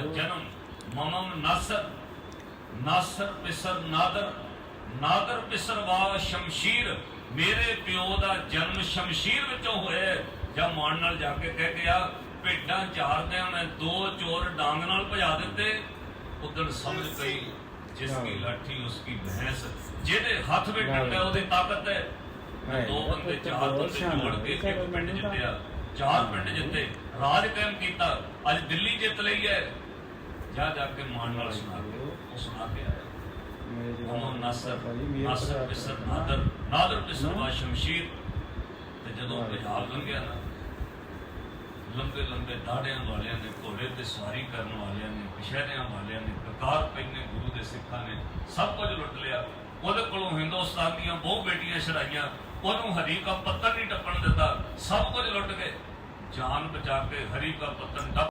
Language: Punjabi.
ਜਨਮ ਮਮਮ ਨਸਰ ਨਾਸਰ ਪਿਸਰ ਨਾਦਰ ਨਾਦਰ ਪਿਸਰ ਵਾ ਸ਼ਮਸ਼ੀਰ ਮੇਰੇ ਪਿਓ ਦਾ ਜਨਮ ਸ਼ਮਸ਼ੀਰ ਵਿੱਚੋਂ ਹੋਇਆ। ਜਾਂ ਮਾਣ ਨਾਲ ਜਾ ਕੇ ਕਹਿ ਗਿਆ ਭੇਡਾਂ ਚਾਰਦਿਆਂ ਮੈਂ ਦੋ ਚੋਰ ਡਾਂਗ ਨਾਲ ਭਜਾ ਦਿੱਤੇ। ਉਦੋਂ ਸਮਝ ਪਈ ਜਿਸ ਕੀ ਲਾਠੀ ਉਸ ਕੀ ਭੈਂਸ ਜਿਹਦੇ ਹੱਥ ਵਿੱਚ ਡੰਡਾ ਉਹਦੀ ਤਾਕਤ ਹੈ। ਦੋ ਬੰਦੇ ਚਾਰ ਬੰਦੇ ਜੋੜ ਕੇ ਇੱਕ ਪਿੰਡ ਜਿੱਤਿਆ। ਚਾਰ ਪਿੰਡ ਜਿੱਤੇ। ਰਾਜ ਕਾਇਮ ਕੀਤਾ। ਅੱਜ ਦਿੱਲੀ ਜਿੱਤ ਲਈ ਹੈ। ਜਾ ਜਾ ਕੇ ਮਾਣ ਨਾਲ ਸੁਣਾ ਕੇ ਉਹ ਸੁਣਾ ਕੇ ਆਇਆ। ਉਹ ਨਸਰ ਨਸਰ ਪਿਸਰ ਨਾਦਰ ਨਾਦਰ ਪਿਸਰ ਵਾ ਸ਼ਮਸ਼ੀਰ। ਤੇ ਜਦੋਂ ਪੰਜਾਬ ਲੰਘਿਆ ਨਾ ਲੰਬੇ ਲੰਬੇ ਦਾੜਿਆਂ ਵਾਲਿਆਂ ਨੇ ਘੋੜੇ ਤੇ ਸਵਾਰੀ ਕਰਨ ਵਾਲਿਆਂ ਨੇ ਪਿਸ਼ਹਿਰਿਆਂ ਵਾਲਿਆਂ ਨੇ ਕਕਾਰ ਪਹਿਨੇ ਗੁਰੂ ਦੇ ਸਿੱਖਾਂ ਨੇ ਸਭ ਕੁਝ ਲੁੱਟ ਲਿਆ। ਉਹਦੇ ਕੋਲੋਂ ਹਿੰਦੁਸਤਾਨ ਦੀਆਂ ਬਹੁਤ ਬੇਟੀਆਂ ਛੜਾਈਆਂ ਉਹਨੂੰ ਹਰੀ ਕਾ ਪੱਤਰ ਨਹੀਂ ਟੱਪਣ ਦਿੱਤਾ। ਸਭ ਕੁਝ ਲੁੱਟ ਗਏ। ਜਾਨ ਬਚਾ ਕੇ ਹਰੀ ਕਾ ਪੱਤਰ ਟੱਪ